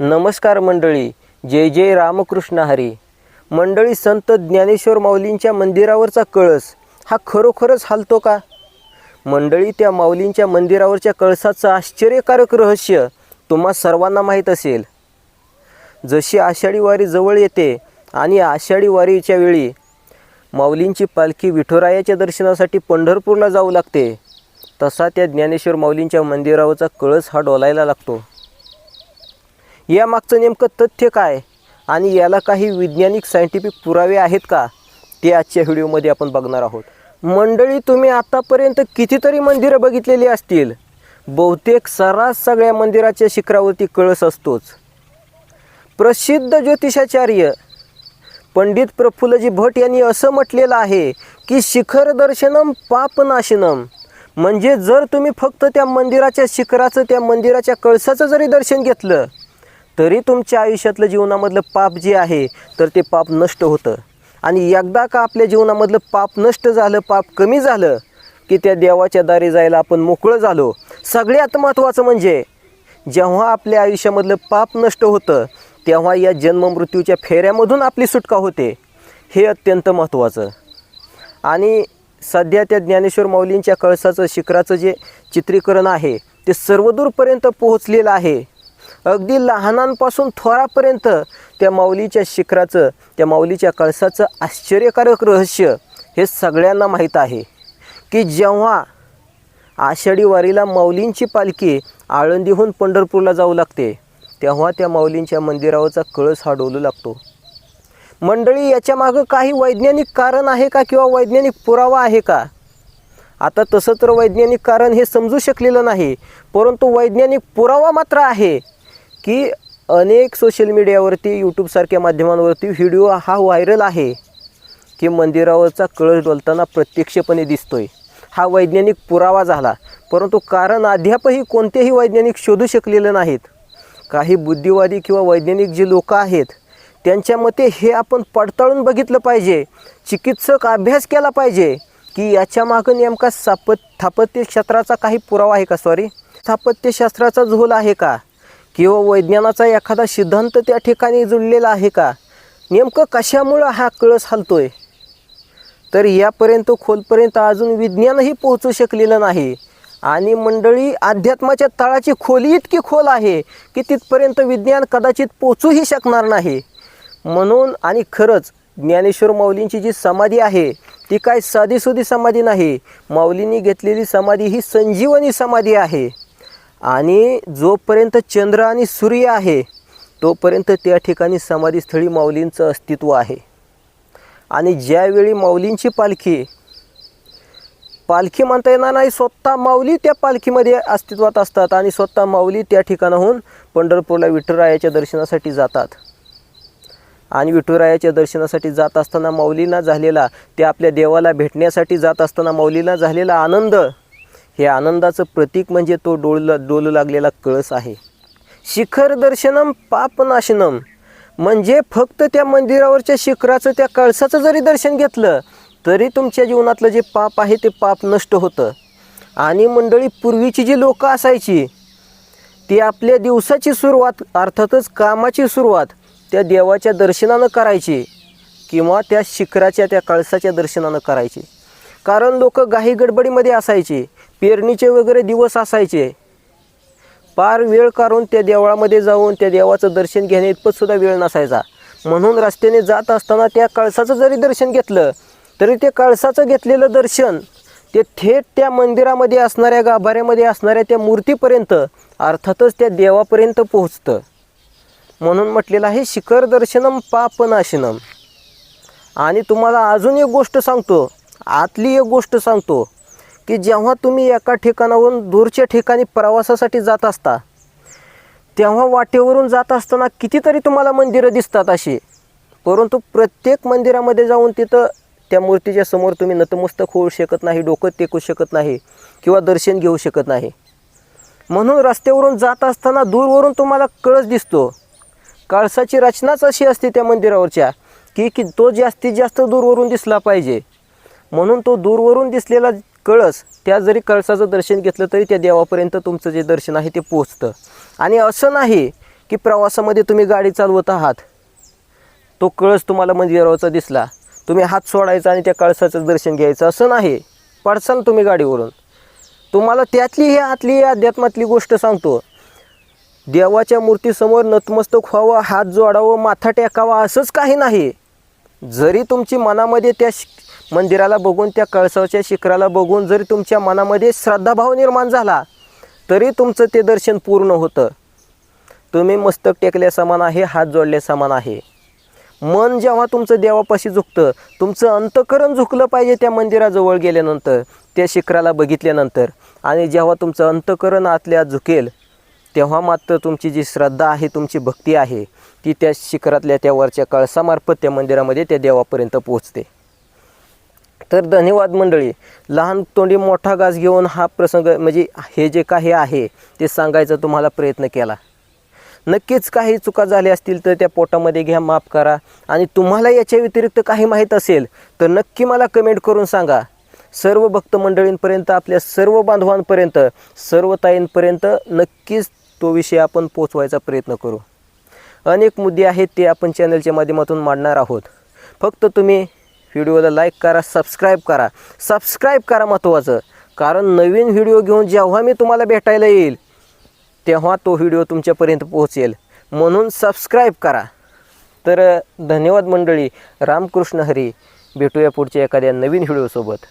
नमस्कार मंडळी. जय जय रामकृष्ण हरी. मंडळी संत ज्ञानेश्वर माऊलींच्या मंदिरावरचा कळस हा खरोखरच हालतो का? मंडळी त्या माऊलींच्या मंदिरावरच्या कळसाचं आश्चर्यकारक रहस्य तुम्हा सर्वांना माहीत असेल. जशी आषाढी वारी जवळ येते आणि आषाढी वारीच्या वेळी माऊलींची पालखी विठुरायाच्या दर्शनासाठी पंढरपूरला जाऊ लागते तसा त्या ज्ञानेश्वर माऊलींच्या मंदिरावरचा कळस हा डोलायला लागतो. यामागचं नेमकं तथ्य काय? आणि याला काही वैज्ञानिक सायंटिफिक पुरावे आहेत का? ते आजच्या व्हिडिओमध्ये आपण बघणार आहोत. मंडळी तुम्ही आतापर्यंत कितीतरी मंदिरं बघितलेली असतील? बहुतेक सर्रास सगळ्या मंदिराच्या शिखरावरती कळस असतोच. प्रसिद्ध ज्योतिषाचार्य पंडित प्रफुल्लजी भट यांनी असं म्हटलेलं आहे की शिखर दर्शनम पापनाशनम. म्हणजे जर तुम्ही फक्त त्या मंदिराच्या शिखराचं त्या मंदिराच्या कळसाचं जरी दर्शन घेतलं तरी तुमच्या आयुष्यातलं जीवनामधलं पाप जे आहे तर ते पाप नष्ट होतं. आणि एकदा का आपल्या जीवनामधलं पाप नष्ट झालं पाप कमी झालं की त्या देवाच्या दारी जायला आपण मोकळं झालो. सगळ्यात महत्त्वाचं म्हणजे जेव्हा आपल्या आयुष्यामधलं पाप नष्ट होतं तेव्हा या जन्ममृत्यूच्या फेऱ्यामधून आपली सुटका होते. हे अत्यंत महत्त्वाचं. आणि सध्या त्या ज्ञानेश्वर माऊलींच्या कळसाचं शिखराचं जे चित्रीकरण आहे ते सर्वदूरपर्यंत पोहोचलेलं आहे. अगदी लहानांपासून थोरापर्यंत त्या माऊलीच्या शिखराचं त्या माऊलीच्या कळसाचं आश्चर्यकारक रहस्य हे सगळ्यांना माहीत आहे की जेव्हा आषाढी वारीला माऊलींची पालखी आळंदीहून पंढरपूरला जाऊ लागते तेव्हा त्या माऊलींच्या मंदिरावरचा कळस हा डोलू लागतो. मंडळी याच्या मागं काही वैज्ञानिक कारण आहे का किंवा वैज्ञानिक पुरावा आहे का? आता तसं तर वैज्ञानिक कारण हे समजू शकलेलं नाही परंतु वैज्ञानिक पुरावा मात्र आहे. की अनेक सोशल मीडियावरती यूट्यूबसारख्या माध्यमांवरती व्हिडिओ हा व्हायरल आहे की मंदिरावरचा कळस डोलताना प्रत्यक्षपणे दिसतोय. हा वैज्ञानिक पुरावा झाला. परंतु कारण अद्यापही कोणतेही वैज्ञानिक शोधू शकलेलं नाहीत. काही बुद्धिवादी किंवा वैज्ञानिक जे लोक आहेत त्यांच्या मते हे आपण पडताळून बघितलं पाहिजे चिकित्सक अभ्यास केला पाहिजे की याच्या मागं नेमका स्थापत स्थापत्यशास्त्राचा काही पुरावा आहे का? सॉरी स्थापत्यशास्त्राचा झोल आहे का? किंवा वैज्ञानाचा एखादा सिद्धांत त्या ठिकाणी जुळलेला आहे का? नेमकं कशामुळं हा कळस हलतोय? तर यापर्यंत खोलपर्यंत अजून विज्ञानही पोहोचू शकलेलं नाही. आणि मंडळी अध्यात्माच्या तळाची खोली इतकी खोल आहे की तिथपर्यंत विज्ञान कदाचित पोचूही शकणार नाही. म्हणून आणि खरंच ज्ञानेश्वर माऊलींची जी समाधी आहे ती काय साधीसुधी समाधी नाही. माऊलींनी घेतलेली समाधी ही संजीवनी समाधी आहे. आणि जोपर्यंत चंद्र आणि सूर्य आहे तोपर्यंत त्या ठिकाणी समाधीस्थळी माऊलींचं अस्तित्व आहे. आणि ज्यावेळी माऊलींची पालखी पालखी म्हणता येणार नाही स्वतः माऊली त्या पालखीमध्ये अस्तित्वात असतात आणि स्वतः माऊली त्या ठिकाणाहून पंढरपूरला विठुरायाच्या दर्शनासाठी जातात. आणि विठुरायाच्या दर्शनासाठी जात असताना माऊलींना झालेला ते आपल्या देवाला भेटण्यासाठी जात असताना माऊलींना झालेला आनंद हे आनंदाचं प्रतीक म्हणजे तो डोल डोलू लागलेला कळस आहे. शिखर दर्शनम पापनाशनम. म्हणजे फक्त त्या मंदिरावरच्या शिखराचं त्या कळसाचं जरी दर्शन घेतलं तरी तुमच्या जीवनातलं जे पाप आहे ते पाप नष्ट होतं. आणि मंडळी पूर्वीची जी लोकं असायची ती आपल्या दिवसाची सुरुवात अर्थातच कामाची सुरुवात त्या देवाच्या दर्शनानं करायची किंवा त्या शिखराच्या त्या कळसाच्या दर्शनानं करायची. कारण लोक घाई गडबडीमध्ये असायचे पेरणीचे वगैरे दिवस असायचे. पार वेळ काढून त्या देवळामध्ये जाऊन त्या देवाचं दर्शन घेण्या इतपत सुद्धा वेळ नसायचा. म्हणून रस्त्याने जात असताना त्या कळसाचं जरी दर्शन घेतलं तरी ते कळसाचं घेतलेलं दर्शन ते थेट त्या मंदिरामध्ये असणाऱ्या गाभाऱ्यामध्ये असणाऱ्या त्या मूर्तीपर्यंत अर्थातच त्या देवापर्यंत पोहोचतं. म्हणून म्हटलेलं आहे शिखर दर्शनम पापनाशनम. आणि तुम्हाला अजून एक गोष्ट सांगतो आतली एक गोष्ट सांगतो की जेव्हा तुम्ही एका ठिकाणावरून दूरच्या ठिकाणी प्रवासासाठी जात असता तेव्हा वाटेवरून जात असताना कितीतरी तुम्हाला मंदिरं दिसतात अशी. परंतु प्रत्येक मंदिरामध्ये जाऊन तिथं त्या मूर्तीच्या समोर तुम्ही नतमस्तक होऊ शकत नाही डोकं टेकू शकत नाही किंवा दर्शन घेऊ शकत नाही. म्हणून रस्त्यावरून जात असताना दूरवरून तुम्हाला कळस दिसतो. कळसाची रचनाच अशी असते त्या मंदिरावरच्या की की तो जास्तीत जास्त दूरवरून दिसला पाहिजे. म्हणून तो दूरवरून दिसलेला कळस त्या जरी कळसाचं दर्शन घेतलं तरी त्या देवापर्यंत तुमचं जे दर्शन आहे ते पोचतं आणि असं नाही की प्रवासामध्ये तुम्ही गाडी चालवत आहात. तो कळस तुम्हाला मंदिरावरचा दिसला. तुम्ही हात सोडायचा आणि त्या कळसाचं दर्शन घ्यायचं. असं नाही. पडसाल तुम्ही गाडीवरून. तुम्हाला त्यातली ही आतली अध्यात्मातली गोष्ट सांगतो. देवाच्या मूर्तीसमोर नतमस्तक व्हावं हात जोडावं माथा टेकावा असंच काही नाही. जरी तुमची मनामध्ये त्या मंदिराला बघून त्या कळसाच्या शिखराला बघून जरी तुमच्या मनामध्ये श्रद्धाभाव निर्माण झाला तरी तुमचं ते दर्शन पूर्ण होतं. तुम्ही मस्तक टेकल्या समान आहे हात जोडल्या समान आहे. मन जेव्हा तुमचं देवापाशी झुकतं तुमचं अंतकरण झुकलं पाहिजे त्या मंदिराजवळ गेल्यानंतर त्या शिखराला बघितल्यानंतर. आणि जेव्हा तुमचं अंतकरण आतल्या झुकेल तेव्हा मात्र तुमची जी श्रद्धा आहे तुमची भक्ती आहे ती त्या शिखरातल्या त्या वरच्या कळसामार्फत त्या मंदिरामध्ये त्या देवापर्यंत पोहोचते. तर धन्यवाद मंडळी. लहान तोंडी मोठा घास घेऊन हा प्रसंग म्हणजे हे जे काही आहे ते सांगायचा तुम्हाला प्रयत्न केला. नक्कीच काही चुका झाल्या असतील तर त्या पोटामध्ये घ्या माफ करा. आणि तुम्हाला याच्या व्यतिरिक्त काही माहीत असेल तर नक्की मला कमेंट करून सांगा. सर्व भक्त मंडळींपर्यंत आपल्या सर्व बांधवांपर्यंत सर्व ताईंपर्यंत नक्कीच तो विषय आपण पोचवायचा प्रयत्न करू. अनेक मुद्दे आहेत ते आपण चॅनलच्या माध्यमातून मांडणार आहोत. फक्त तुम्ही व्हिडिओला लाईक करा सबस्क्राईब करा. सबस्क्राईब करा महत्त्वाचं कारण नवीन व्हिडिओ घेऊन जेव्हा मी तुम्हाला भेटायला येईल तेव्हा तो व्हिडिओ तुमच्यापर्यंत पोहोचेल. म्हणून सबस्क्राईब करा. तर धन्यवाद मंडळी. रामकृष्ण हरी. भेटूया पुढच्या एखाद्या नवीन व्हिडिओसोबत.